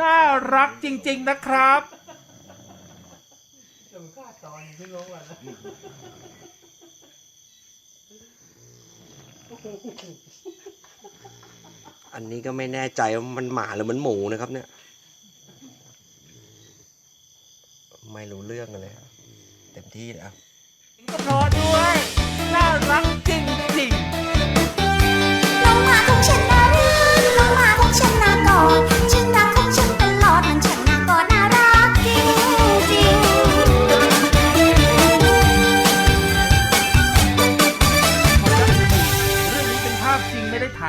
น่ารักจริง ๆนะครับเดี๋ยวมันกล้าตอนขึ้นลงก่อนนะอันนี้ก็ไม่แน่ใจว่ามันหมาหรือมันหมูนะครับ เนี่ย ไม่รู้เรื่องกันเลยครับเต็มที่แล้วก็พอด้วย น่ารักจริงๆน้องหมาของฉัน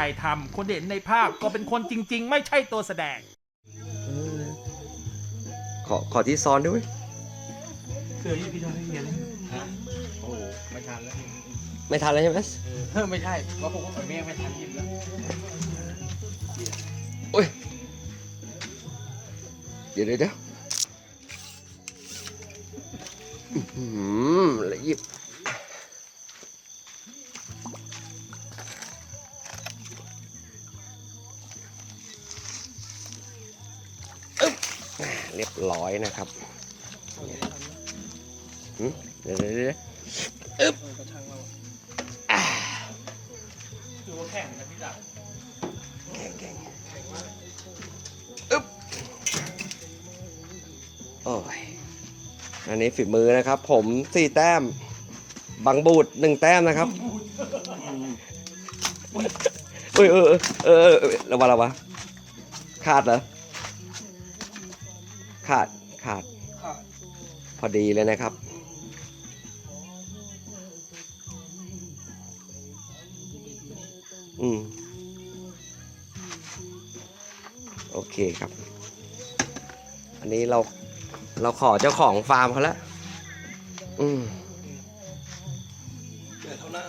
ายทำคนที่เห็นในภาพก็เป็นคนจริง ๆ ไม่ใช่ตัวแสดง ขอขอที่ซ้อนด้วย เสือยี่พี่ทำให้เห็นฮะโอ้โหไม่ทันแล้วไม่ทันแล้วใช่ไหมเออไม่ใช่เพราะผมก็ไปแม่ไม่ทันยิบแล้วโอ้ย เดี๋ยวเดี๋ยวเดี๋ยวอื้อหือละยิบ อึ๊บเรียบร้อยนะครับหืมเดี๋ยวเดี๋ยวเดี๋ยวอึ๊บอ่าดูว่าแข่งนะพี่จ๋าแข็งแข็งอึ๊บโอ้ยอันนี้ฝีมือนะครับ ผมสี่แต้ม บังบูดหนึ่งแต้มนะครับเอ้ยเออเออเออเออเออระวังระวังขาดเหรอ ขาดขาดพอดีเลยนะครับ อืม โอเคครับ อันนี้เราเราขอเจ้าของฟาร์มเขาแล้ว อืมเดือดเท่าหน้า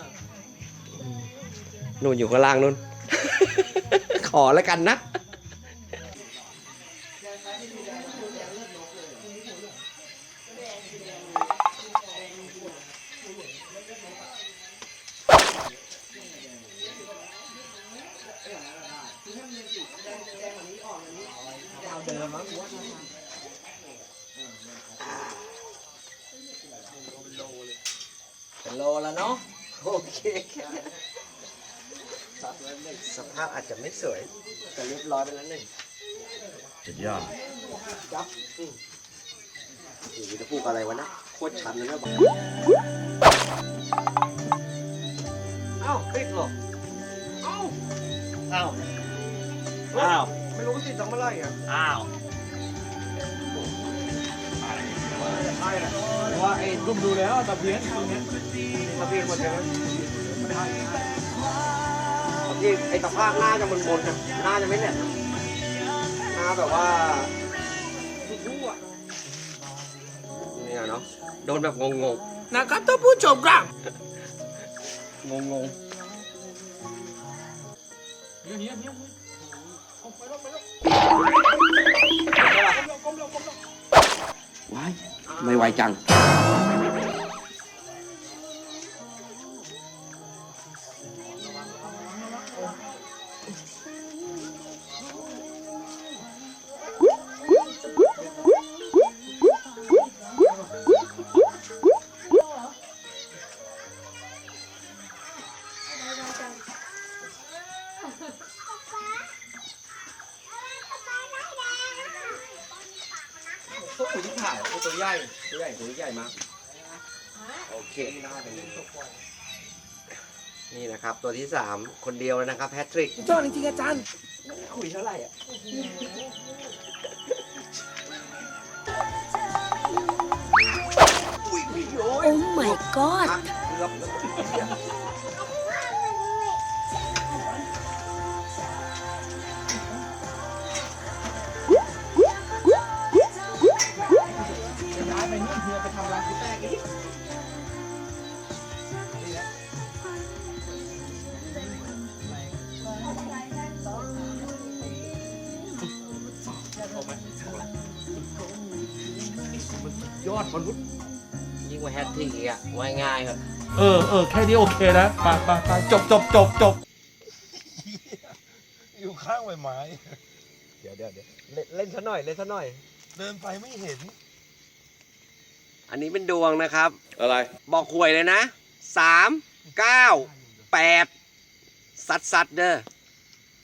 นู่นอยู่ข้างล่างนู่น ขอแล้วกันนะ เดิมมั้งกูว่า เป็นโลแล้วเนาะ โอเคสภาพอาจจะไม่ สวยแต่เรียบร้อยไปแล้วหนึ่งสุดยอดจับอืมอยู่จะพูดอะไรวะนะโคตรชันเลยนะบอกเอ้าติดเหรอเอ้าอ้าวอ้าวไม่รู้ติดทำอะไรอะอ้าวว่าไอ้รุมดูแล้วตะเพียนตรงเนี้ยตะเพียนหมดเลย ตะเพียนไอ้ตะภาคหน้าจะมนๆนะหน้าจะไม่แหลมนะหน้าแบบว่าทุ่ๆอะเนี่ยเนาะโดนแบบงงนะครับท่านผู้ชมครับๆงงเดี๋ยวนี้เดี๋ยวนี้เอาไปแล้วไปแล้วๆว้ายไม่ไวจัง นี่นะครับ ตัวที่สามคนเดียวเลยนะครับแพทริกจอดจริงๆอาจารย์คุยเท่าไหร่อะอุ้ยอุ้ยโอ้ยโอ้ my god พักเกือบ ยอดมนุษย์ยิ่งกว่าแฮตทริกอีกอะว่ายง่ายครับเออเออแค่นี้โอเคนะไปไปไปจบจบจบจบอยู่ข้างใบไม้เดี๋ยวเดี๋ยวเดี๋ยวเล่นเล่นซะหน่อยเล่นซะหน่อย เดินไปไม่เห็น อันนี้เป็นดวงนะครับ อะไร บอกหวยเลยนะสามเก้าแปดซัดซัดเด้อ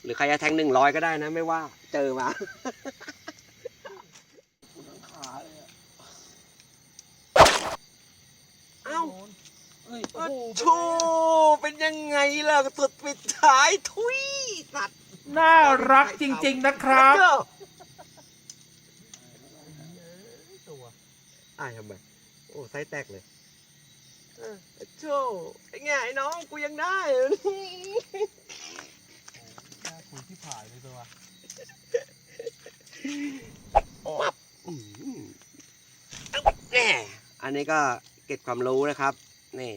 หรือใครจะแทงหนึ่งร้อยก็ได้นะ ไม่ว่า เจอมา อ้าอ้าวโชเป็นยังไงล่ะสุดปิดท้ายทุยสัตว์น่ารักจริง ๆ นะครับตัวอ้ายทำไมโอ้ไส้แตกเลยเออโชไอ้ไงไอ้น้องกูยังได้เลยน่าคุยที่ผายเลยตัวมับอื้อหือแน่อันนี้ก็เก็บความรู้นะครับ นี่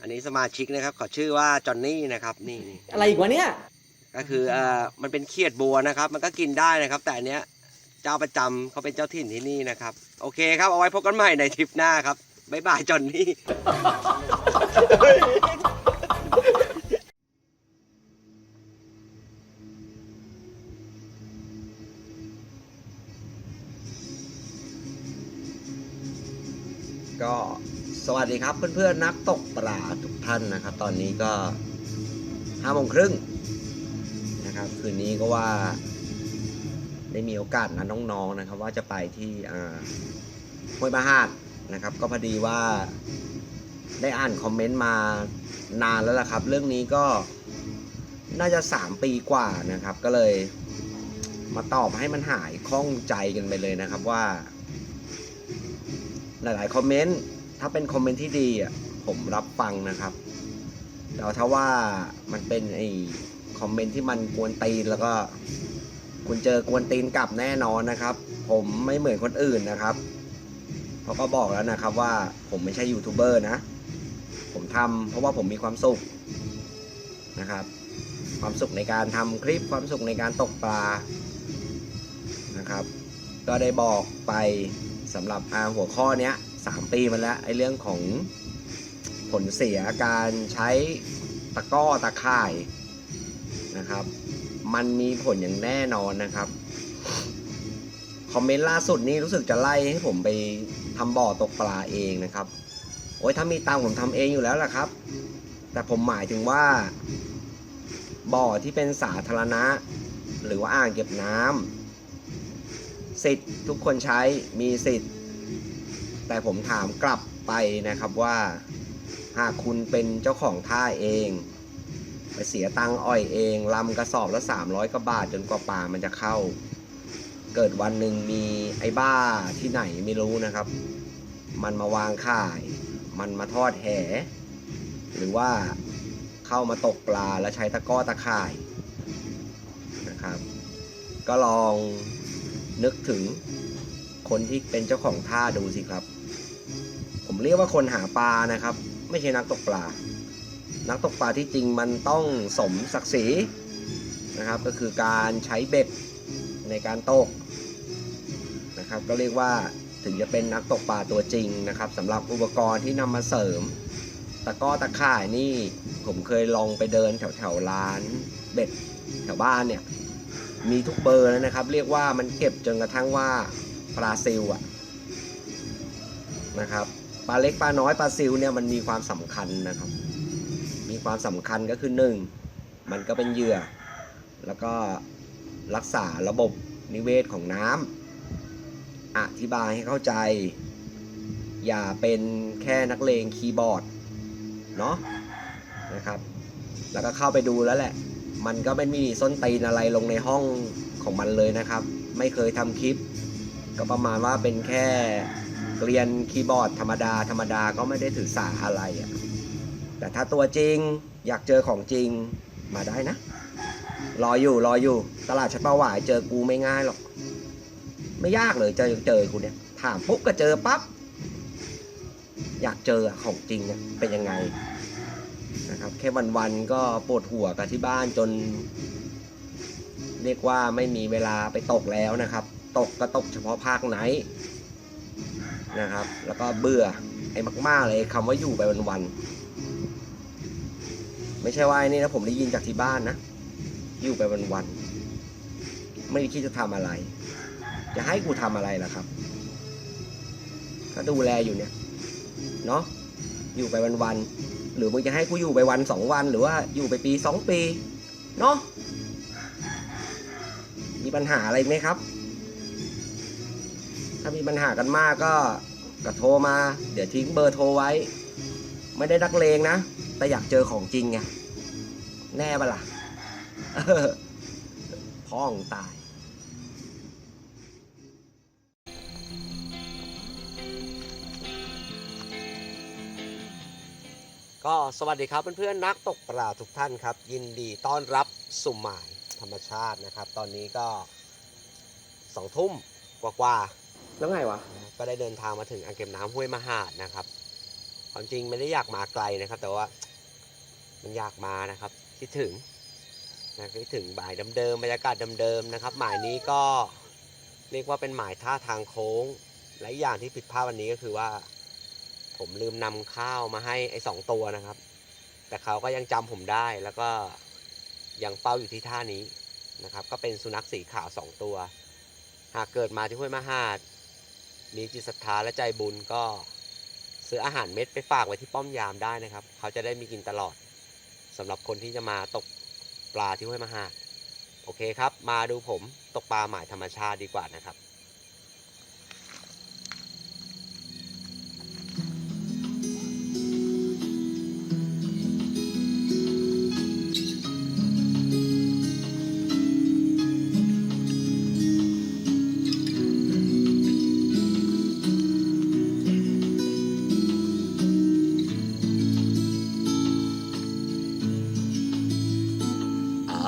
อันนี้สมาชิกนะครับ ขอชื่อว่าจอห์นนี่นะครับ นี่นี่อะไรอีกวะเนี่ย ก็คือเอ่อมันเป็นเขียดบัวนะครับ มันก็กินได้นะครับ แต่อันเนี้ย เจ้าประจำเขาเป็นเจ้าถิ่นที่นี่นะครับ โอเคครับเอาไว้พบกันใหม่ในทริปหน้าครับบ๊ายบายจอห์นนี่ ก็สวัสดีครับเพื่อนๆนักตกปลาทุกท่านนะครับ ตอนนี้ก็ห้าโมงครึ่งนะครับ คืนนี้ก็ว่าได้มีโอกาสนะน้องๆนะครับ ว่าจะไปที่ห้วยมหาดนะครับ ก็พอดีว่าได้อ่านคอมเมนต์มานานแล้วล่ะครับ เรื่องนี้ก็น่าจะ 3 ปีกว่านะครับ ก็เลยมาตอบให้มันหายคล่องใจกันไปเลยนะครับว่า ลาย ๆ คอมเมนต์ถ้าเป็นคอมเมนต์ที่ดีอะผมรับฟังนะครับแต่ถ้าว่ามันเป็นไอ้คอมเมนต์ที่มันกวนตีนแล้วก็ คุณเจอกวนตีนกลับแน่นอนนะครับ ผมไม่เหมือนคนอื่นนะครับเขาก็บอกแล้วนะครับว่าผมไม่ใช่ยูทูบเบอร์นะ ผมทำเพราะว่าผมมีความสุขนะครับ ความสุขในการทำคลิปความสุขในการตกปลานะครับ ก็ได้บอกไป สำหรับอาหัวข้อเนี้ยสามปีมาแล้วไอ้เรื่องของผลเสียการใช้ตะก้อตะข่ายนะครับ มันมีผลอย่างแน่นอนนะครับคอมเมนต์ล่าสุดนี้รู้สึกจะไล่ให้ผมไปทำบ่อตกปลาเองนะครับ โอ้ยถ้ามีตังผมทำเองอยู่แล้วล่ะครับ แต่ผมหมายถึงว่า บ่อที่เป็นสาธารณะ หรือว่าอ่างเก็บน้ำ สิทธิ์ทุกคนใช้มีสิทธิ์ แต่ผมถามกลับไปนะครับว่า หากคุณเป็นเจ้าของท่าเอง ไปเสียตังค์อ่อยเองลำกระสอบละ 300กว่าบาทจนกว่าปลามันจะเข้า เกิดวันหนึ่งมีไอ้บ้าที่ไหนไม่รู้นะครับ มันมาวางข่าย มันมาทอดแห หรือว่าเข้ามาตกปลาแล้วใช้ตะก้อตะข่ายนะครับ ก็ลอง นึกถึงคนที่เป็นเจ้าของท่าดูสิครับ ผมเรียกว่าคนหาปลานะครับ ไม่ใช่นักตกปลา นักตกปลาที่จริงมันต้องสมศักดิ์ศรีนะครับ ก็คือการใช้เบ็ดในการตกนะครับ ก็เรียกว่าถึงจะเป็นนักตกปลาตัวจริงนะครับสำหรับอุปกรณ์ที่นำมาเสริมตะก้อตะข่ายนี่ผมเคยลองไปเดินแถวแถวร้านเบ็ดแถวบ้านเนี่ย มีทุกเบอร์แล้วนะครับ เรียกว่ามันเก็บจนกระทั่งว่าปลาซิลอะนะครับปลาเล็กปลาน้อยปลาซิลเนี่ยมันมีความสำคัญนะครับ มีความสำคัญก็คือหนึ่งมันก็เป็นเหยื่อ แล้วก็รักษาระบบนิเวศของน้ำอธิบายให้เข้าใจ อย่าเป็นแค่นักเลงคีย์บอร์ดเนาะนะครับ แล้วก็เข้าไปดูแล้วแหละ มันก็ไม่มีส้นตีนอะไรลงในห้องของมันเลยนะครับ ไม่เคยทำคลิป ก็ประมาณว่าเป็นแค่เกลียนคีย์บอร์ดธรรมดา ธรรมดาก็ไม่ได้ถือสาอะไรอะแต่ถ้าตัวจริงอยากเจอของจริงมาได้นะ รออยู่รออยู่ ตลาดชัดเป้าหวายเจอกูไม่ง่ายหรอก ไม่ยากเลยเจอเจอกูเนี่ย ถามปุ๊บก็เจอปั๊บอยากเจอของจริงเนี่ยเป็นยังไง นะครับ แค่วันๆก็ปวดหัวกับที่บ้านจน เรียกว่าไม่มีเวลาไปตกแล้วนะครับ ตกก็ตกเฉพาะภาคไหนนะครับ แล้วก็เบื่อไอ้มาก ๆ เลยคำว่าอยู่ไปวันๆไม่ใช่ว่าไอ้นี่นะผมได้ยินจากที่บ้านนะ อยู่ไปวันๆไม่ได้คิดจะทำอะไร จะให้กูทำอะไรล่ะครับก็ดูแลอยู่เนี่ยเนาะอยู่ไปวันๆ หรือมึงจะให้กูอยู่ไปวันสองวัน หรือว่าอยู่ไปปีสองปี เนาะมีปัญหาอะไรไหมครับ ถ้ามีปัญหากันมากก็ก็โทรมา เดี๋ยวทิ้งเบอร์โทรไว้ ไม่ได้นักเลงนะ แต่อยากเจอของจริงไงแน่ปะล่ะเออพ่องตาย ก็สวัสดีครับเพื่อนๆนักตกปลาทุกท่านครับ ยินดีต้อนรับสุ่มหมายธรรมชาตินะครับ ตอนนี้ก็สองทุ่มกว่าๆแล้วไงวะก็ได้เดินทางมาถึงอ่างเก็บน้ำห้วยมหาดนะครับความจริงไม่ได้อยากมาไกลนะครับ แต่ว่ามันอยากมานะครับคิดถึงนะคิดถึงบ่ายเดิมๆบรรยากาศเดิมๆนะครับ หมายนี้ก็เรียกว่าเป็นหมายท่าทางโค้งและอีกอย่างที่ผิดพลาดวันนี้ก็คือว่า ผมลืมนำข้าวมาให้ไอ้สองตัวนะครับ แต่เขาก็ยังจำผมได้แล้วก็ยังเฝ้าอยู่ที่ท่านี้นะครับ ก็เป็นสุนัขสีขาวสองตัว หากเกิดมาที่ห้วยมหาด มีจิตศรัทธาและใจบุญก็ซื้ออาหารเม็ดไปฝากไว้ที่ป้อมยามได้นะครับ เขาจะได้มีกินตลอดสำหรับคนที่จะมาตกปลาที่ห้วยมหาด โอเคครับ มาดูผมตกปลาหมายธรรมชาติดีกว่านะครับ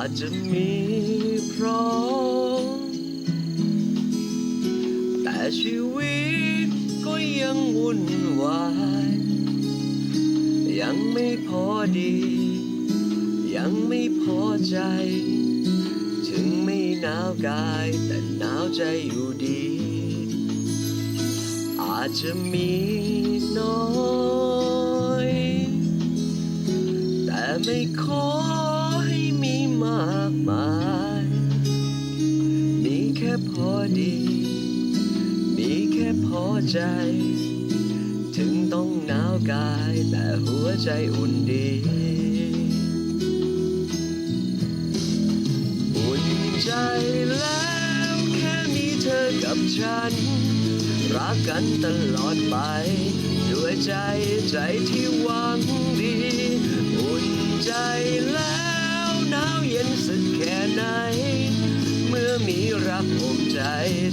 อาจจะมีพร้อม แต่ชีวิตก็ยังวุ่นวาย ยังไม่พอดี ยังไม่พอใจ ถึงไม่หนาวกาย แต่หนาวใจอยู่ดี อาจจะมีน้อย แต่ไม่ขอ อดี มีแค่พอใจ ถึงต้องหนาวกายแต่หัวใจอุ่นดี อุ่นใจแล้วแค่มีเธอกับฉัน รักกันตลอดไป ด้วยใจใจที่หวังดี อุ่นใจแล้วหนาวเย็นสักแค่ไหน เมื่อมีรัก ใจ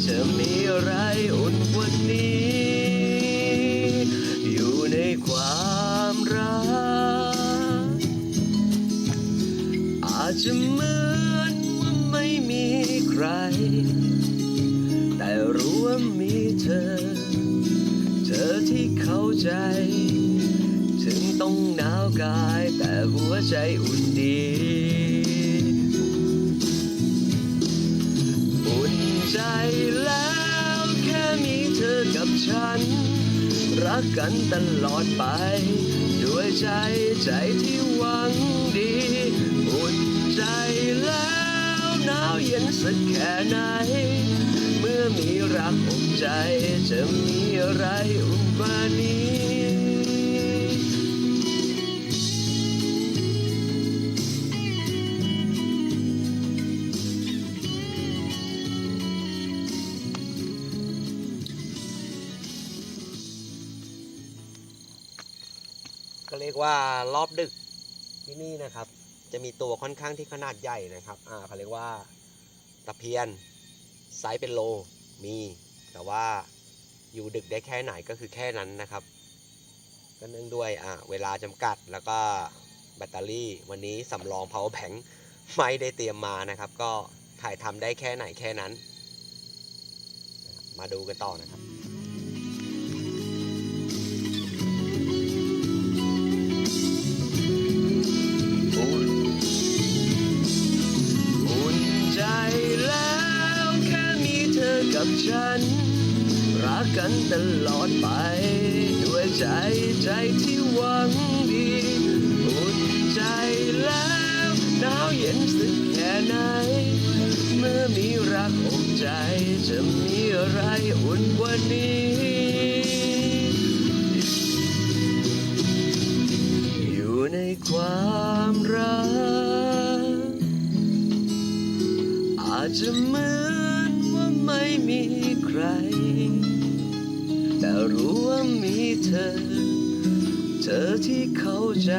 จะมีอะไรอุ่นว่านี้ อยู่ในความรัก อาจจะเหมือนว่าไม่มีใคร แต่รู้ว่ามีเธอ เธอที่เข้าใจ ถึงต้องหนาวกายแต่หัวใจอุ่นดี ใจแล้วแค่มีเธอกับฉัน รักกันตลอดไป ด้วยใจใจที่หวังดีอุ่นใจแล้วหนาวเย็นสักแค่ไหน เมื่อมีรักอบใจจะมีอะไรอุ่นกว่านี้ ก็เรียกว่ารอบดึกที่นี่นะครับ จะมีตัวค่อนข้างที่ขนาดใหญ่นะครับอ่าเขาเรียกว่าตะเพียนไซส์เป็นโลมี แต่ว่าอยู่ดึกได้แค่ไหนก็คือแค่นั้นนะครับ ก็เนื่องด้วยอ่าเวลาจำกัดแล้วก็แบตเตอรี่วันนี้สำรอง power bank ไม่ได้เตรียมมานะครับ ก็ถ่ายทำได้แค่ไหนแค่นั้น มาดูกันต่อนะครับ กับฉัน รักกันตลอดไป ด้วยใจใจที่หวังดีอุ่นใจแล้วหนาวเย็นสักแค่ไหน เมื่อมีรักอกใจจะมีอะไรอุ่นกว่านี้อยู่ในความรัก อาจจะเหมือน มีใคร แต่รู้ว่ามีเธอ เธอที่เข้าใจ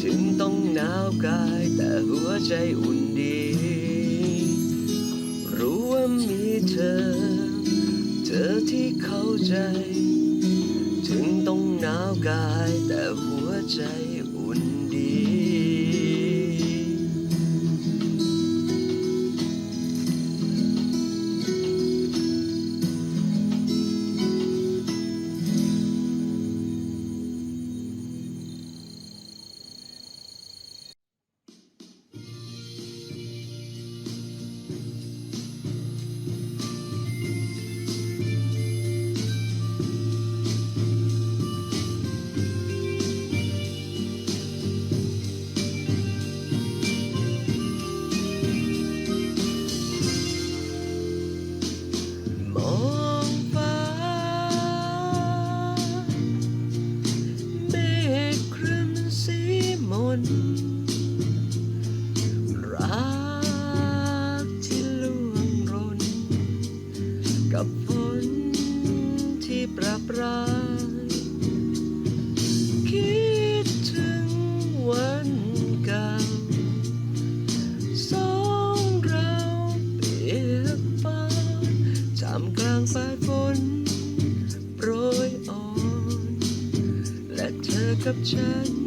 ถึงต้องหนาวกาย แต่หัวใจอุ่นดี รู้ว่ามีเธอ เธอที่เข้าใจ ถึงต้องหนาวกาย แต่หัวใจอุ่นดี กับฉัน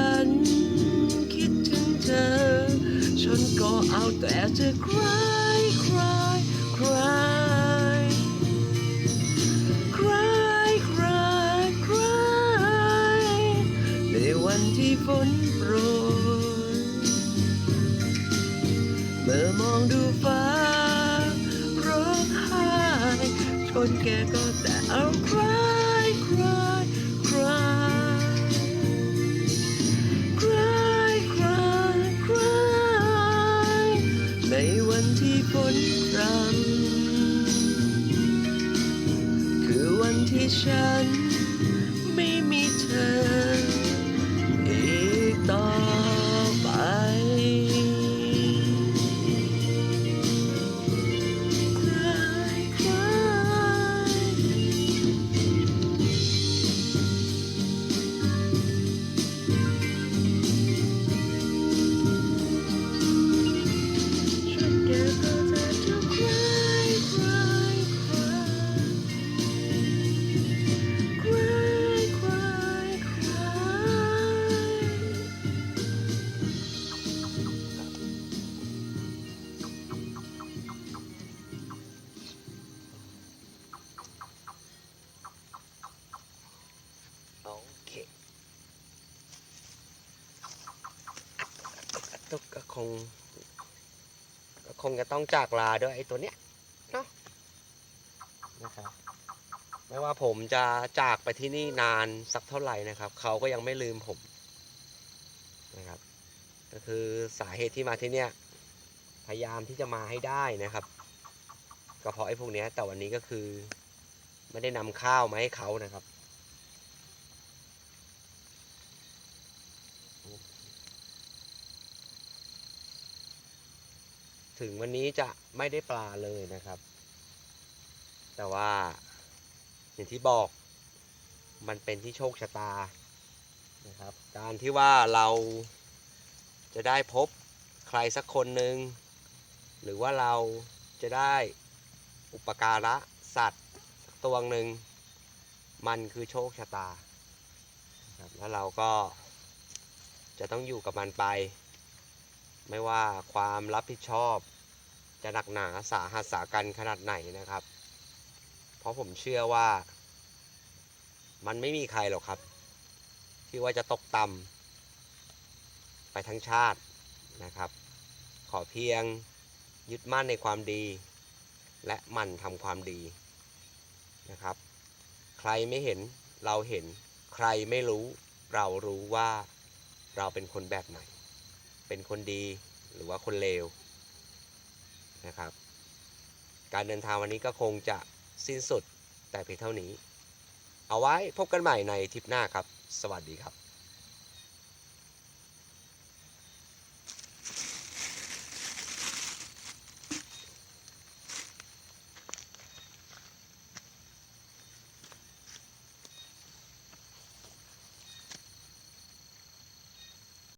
ฉันคิดถึงเธอ ฉันก็เอาแต่จะคลายคลายคลายคลายคลายคลายในวันที่ฝนโปรยเมื่อมองดูฟ้าร้องไห้ คนแก่ก็แต่เอาคลาย วั คงก็คงจะต้องจากลาด้วยไอ้ตัวเนี้ยเนาะนะครับไม่ว่าผมจะจากไปที่นี่นานสักเท่าไหร่นะครับ เขาก็ยังไม่ลืมผมนะครับ ก็คือสาเหตุที่มาที่เนี่ยพยายามที่จะมาให้ได้นะครับก็เพราะไอ้พวกเนี้ยแต่วันนี้ก็คือ ไม่ได้นำข้าวมาให้เขานะครับ ถึงวันนี้จะไม่ได้ปลาเลยนะครับ แต่ว่าอย่างที่บอกมันเป็นที่โชคชะตานะครับ การที่ว่าเราจะได้พบใครสักคนหนึ่งหรือว่าเราจะได้อุปการะสัตว์สักตัวหนึ่งมันคือโชคชะตาครับแล้วเราก็จะต้องอยู่กับมันไป ไม่ว่าความรับผิดชอบ จะหนักหนาสาหัสสากันขนาดไหนนะครับ เพราะผมเชื่อว่า มันไม่มีใครหรอกครับ ที่ว่าจะตกต่ำไปทั้งชาตินะครับ ขอเพียงยึดมั่นในความดี และมั่นทำความดีนะครับ ใครไม่เห็นเราเห็น ใครไม่รู้ เรารู้ว่าเราเป็นคนแบบไหน เป็นคนดีหรือว่าคนเลว นะครับ การเดินทางวันนี้ก็คงจะสิ้นสุดแต่เพียงเท่านี้ เอาไว้พบกันใหม่ในทริปหน้าครับ สวัสดีครับ